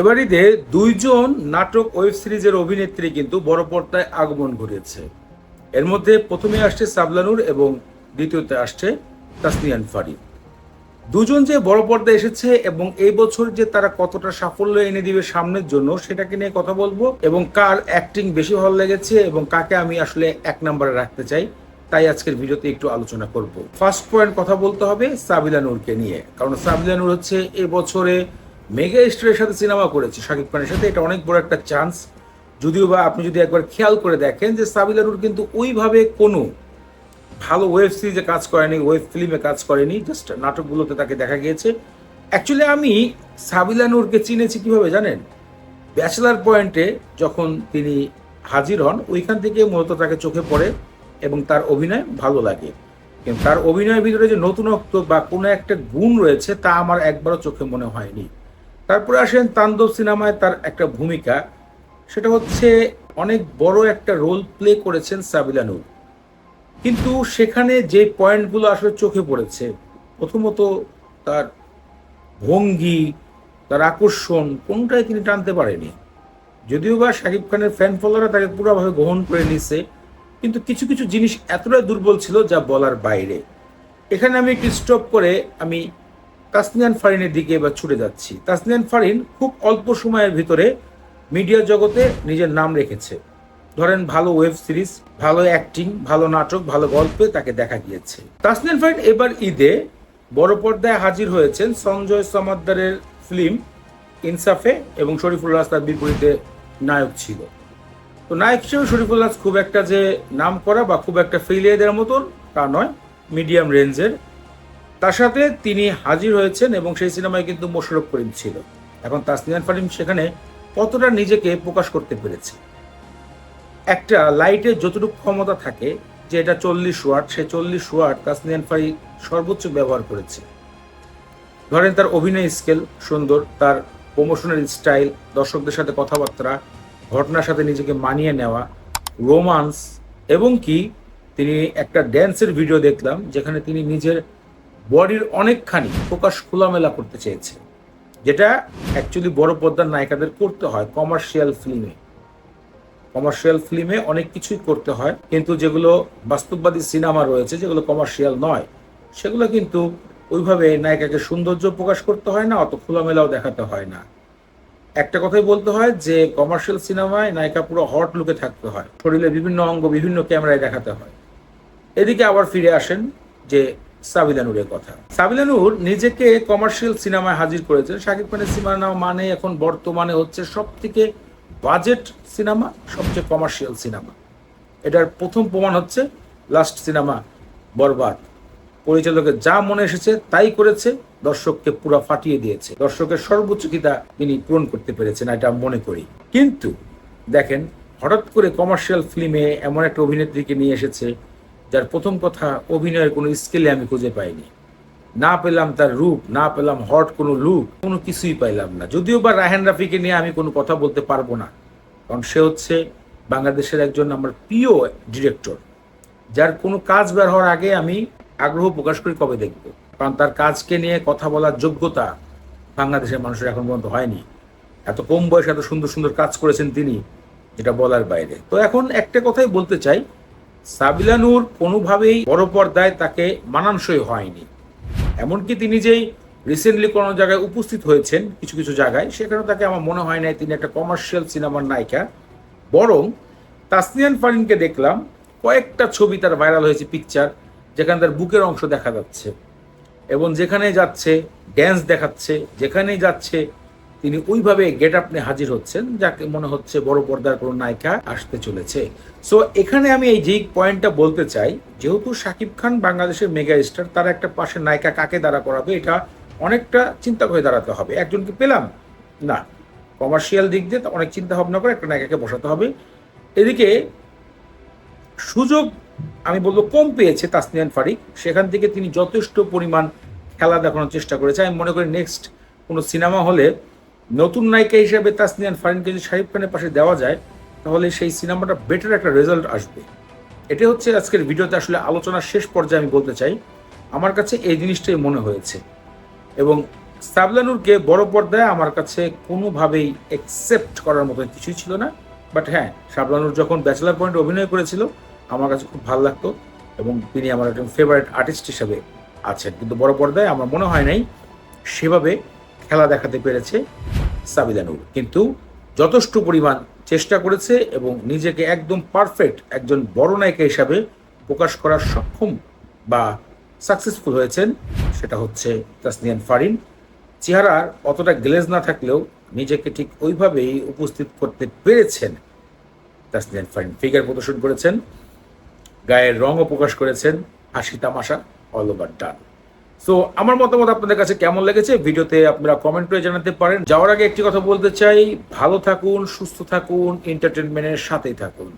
এবার ঈদে দুইজন নাটক ওয়েব সিরিজের অভিনেত্রী কিন্তু বড় পর্দায় আগমন ঘটেছে এর মধ্যে প্রথমে আসছে সাবলানুর এবং দ্বিতীয়তে আসছে তাসনিয়ান ফারিদ। দুজন যে বড় পর্দায় এসেছে এবং এই বছর যে তারা কতটা সাফল্য এনে দিবে সামনের জন্য সেটাকে নিয়ে কথা বলব এবং কার অ্যাক্টিং বেশি ভালো লেগেছে এবং কাকে আমি আসলে এক নম্বরে রাখতে চাই, তাই আজকের ভিডিওতে একটু আলোচনা করব। ফার্স্ট পয়েন্ট কথা বলতে হবে সাবিলা নূরকে নিয়ে, কারণ সাবিলা নূর হচ্ছে এ বছরে মেগা স্টারের সাথে সিনেমা করেছে শাকিব খানের সাথে, এটা অনেক বড় একটা চান্স যদিও বা আপনি যদি একবার খেয়াল করে দেখেন যে সাবিলা নূর কিন্তু ওইভাবে কোনো ভালো ওয়েব সিরিজে কাজ করেনি ওয়েব ফিল্মে কাজ করেনি জাস্ট নাটকগুলোতে তাকে দেখা গিয়েছে। অ্যাকচুয়ালি আমি সাবিলা নূরকে চিনেছি কীভাবে জানেন? ব্যাচেলার পয়েন্টে যখন তিনি হাজির হন, ওইখান থেকে মূলত তাকে চোখে পড়ে এবং তার অভিনয় ভালো লাগে। কিন্তু তার অভিনয়ের ভিতরে যে নতুনত্ব বা কোনো একটা গুণ রয়েছে, তা আমার একবারও চোখে মনে হয়নি। তারপরে আসেন তাণ্ডব সিনেমায় তার একটা ভূমিকা। সেটা হচ্ছে অনেক বড় একটা রোল প্লে করেছেন সাবিলা নূর। কিন্তু সেখানে যে পয়েন্টগুলো আসলে চোখে পড়েছে, প্রথমত তার ভঙ্গি, তার আকর্ষণ, কোনটাই তিনি টানতে পারেনি। যদিও বা শাকিব খানের ফ্যান ফলোয়াররা তাকে পুরোভাবে গ্রহণ করে নিছে, কিন্তু কিছু কিছু জিনিস এতটাই দুর্বল ছিল যা বলার বাইরে। এখানে আমি একটু স্টপ করে আমি তাসনিয়ান ফারিনের দিকে এবার ছুটে যাচ্ছি। তাসনিয়ান ফারিন খুব অল্প সময়ের ভিতরে মিডিয়া জগতে নিজের নাম রেখেছে। ধরেন, ভালো ওয়েব সিরিজ, ভালো অ্যাক্টিং, ভালো নাটক, ভালো গল্পে তাকে দেখা গিয়েছে। তাসনিয়ান ফারিন এবার ঈদে বড় পর্দায় হাজির হয়েছেন সঞ্জয় সমাদ্দারের ফিল্ম ইনসাফে এবং শরীফুল রাজ তার বিপরীতে নায়ক ছিল। তো নায়ক হিসেবে শরীফুল রাজ খুব একটা যে নাম করা বা খুব একটা ফেলিয়ে দেওয়ার মতন তা নয় মিডিয়াম রেঞ্জের তার সাথে তিনি হাজির হয়েছেন এবং সেই সিনেমায় কিন্তু মোশারফ করিম ছিল। এখন তাসনিয়ান ফারিম সেখানে কতটা নিজেকে প্রকাশ করতে পেরেছে? একটা লাইটের যতটুকু ক্ষমতা থাকে, যে এটা চল্লিশ ওয়াট, সে চল্লিশ ওয়াট তাসনিয়ান ফারি সর্বোচ্চ ব্যবহার করেছে। ধরেন তার অভিনয় স্কেল সুন্দর, তার প্রমোশনের স্টাইল দর্শকদের সাথে কথাবার্তা, ঘটনার সাথে নিজেকে মানিয়ে নেওয়া রোমান্স এবং কি, তিনি একটা ড্যান্সের ভিডিও দেখলাম, যেখানে তিনি নিজের বডির অনেকখানি প্রকাশ খোলামেলা করতে চেয়েছে, যেটা অ্যাকচুয়ালি বড় পর্দার নায়িকাদের করতে হয় কমার্শিয়াল ফিল্মে কমার্শিয়াল ফিল্মে অনেক কিছুই করতে হয়, কিন্তু যেগুলো বাস্তববাদী সিনেমা রয়েছে, যেগুলো কমার্শিয়াল নয়, সেগুলো কিন্তু ওইভাবে নায়িকাকে সৌন্দর্য প্রকাশ করতে হয় না, অত খোলামেলাও দেখাতে হয় না। একটা কথাই বলতে হয় যে কমার্শিয়াল সিনেমায় নায়িকা পুরো হট লুকে থাকতে হয়, শরীরে বিভিন্ন অঙ্গ বিভিন্ন ক্যামেরায় দেখাতে হয়। এদিকে আবার ফিরে আসেন যে সাবিলানুরের কথা। সাবিলানুর নিজেকে কমার্শিয়াল সিনেমায় হাজির করেছেন। শাকিব খানের সিনেমা মানে এখন বর্তমানে হচ্ছে সব থেকে বাজেট সিনেমা সবচেয়ে কমার্শিয়াল সিনেমা এটার প্রথম প্রমাণ হচ্ছে লাস্ট সিনেমা বরবাদ। পরিচালকের যা মনে এসেছে তাই করেছে, দর্শককে পুরো ফাটিয়ে দিয়েছে। দর্শকের সর্বোচ্চ খিতা তিনি পূরণ করতে পেরেছেন, এটা মনে করি। কিন্তু দেখেন, হঠাৎ করে কমার্শিয়াল ফিল্মে এমন একটা অভিনেত্রীকে নিয়ে এসেছে যার প্রথম কথা, অভিনয়ের কোনো স্কেলে আমি খুঁজে পাইনি। না পেলাম তার রূপ, না পেলাম হট কোনো লুক কোনো কিছুই পাইলাম না। যদিও বা রাহেন রাফিকে নিয়ে আমি কোনো কথা বলতে পারব না, কারণ সে হচ্ছে বাংলাদেশের একজন আমার প্রিয় ডিরেক্টর যার কোনো কাজ বের হওয়ার আগে আমি আগ্রহ প্রকাশ করি কবে দেখব। কারণ তার কাজকে নিয়ে কথা বলার যোগ্যতা বাংলাদেশের মানুষের এখন পর্যন্ত হয়নি। এত কম বয়সে এত সুন্দর সুন্দর কাজ করেছেন তিনি, যেটা বলার বাইরে। তো এখন একটা কথাই বলতে চাই সাবিলানুর কোনোভাবেই বড় পর্দায় তাকে মানানসই হয়নি। এমনকি তিনি যেই রিসেন্টলি কোনো জায়গায় উপস্থিত হয়েছেন, কিছু কিছু জায়গায়, সেখানেও তাকে আমার মনে হয় নাই তিনি একটা কমার্শিয়াল সিনেমার নায়িকা। বরং তাসনিয়ান ফারিনকে দেখলাম, কয়েকটা ছবি তার ভাইরাল হয়েছে পিকচার যেখানে তার বুকের অংশ দেখা যাচ্ছে। এবং যেখানে যাচ্ছে ড্যান্স দেখাচ্ছে, যেখানেই যাচ্ছে তিনি ওইভাবে গেট আপ নিয়ে হাজির হচ্ছেন, যাকে মনে হচ্ছে বড় পর্দার কোনো নায়িকা আসতে চলেছে। সো এখানে আমি এই যেই পয়েন্টটা বলতে চাই, যেহেতু শাকিব খান বাংলাদেশের মেগা স্টার তার একটা পাশে নায়িকা কাকে দাঁড়া করাবে, এটা অনেকটা চিন্তা করে দাঁড়াতে হবে। একজনকে পেলাম? না। কমার্শিয়াল দিক দিয়ে অনেক চিন্তা ভাবনা করে একটা নায়িকাকে বসাতে হবে। এদিকে সুযোগ, আমি বলব কম পেয়েছে তাসনিয়ান ফারিক। সেখান থেকে তিনি যথেষ্ট পরিমাণ খেলা দেখানোর চেষ্টা করেছে। আমি মনে করি নেক্সট কোনো সিনেমা হলে নতুন নায়িকা হিসেবে তাসনিয়ান ফারিনকে যদি শাহিব খানের পাশে দেওয়া যায়, তাহলে সেই সিনেমাটা বেটার একটা রেজাল্ট আসবে। এটা হচ্ছে আজকের ভিডিওতে আসলে আলোচনার শেষ পর্যায়ে আমি বলতে চাই, আমার কাছে এই জিনিসটাই মনে হয়েছে। এবং সাবলানুরকে বড় পর্দায় আমার কাছে কোনোভাবেই একসেপ্ট করার মতো কিছুই ছিল না। বাট হ্যাঁ সাবলানুর যখন ব্যাচেলার পয়েন্ট অভিনয় করেছিল, আমার কাছে খুব ভালো লাগতো এবং তিনি আমার একজন ফেভারিট আর্টিস্ট হিসাবে আছেন। কিন্তু বড় পর্দায় আমার মনে হয় নাই, সেভাবে খেলা দেখাতে পেরেছে। সাবিদানুর। কিন্তু যথেষ্ট পরিমাণ চেষ্টা করেছে এবং নিজেকে একদম পারফেক্ট একজন বড় নায়িকা হিসাবে প্রকাশ করার সক্ষম বা সাকসেসফুল হয়েছেন সেটা হচ্ছে তাসনিয়ান ফারিন। চেহারার অতটা গ্লেজ না থাকলেও নিজেকে ঠিক ওইভাবেই উপস্থিত করতে পেরেছেন তাসনিয়ান ফারিন। ফিগার প্রদর্শন করেছেন, গায়ের রঙও প্রকাশ করেছেন, হাসি তামাশা অল ওভার ডান সো আমার মতামত আপনাদের কাছে কেমন লেগেছে? ভিডিওতে আপনারা কমেন্ট করে জানাতে পারেন। যাওয়ার আগে একটি কথা বলতে চাই। ভালো থাকুন, সুস্থ থাকুন এন্টারটেনমেন্টের সাথেই থাকুন।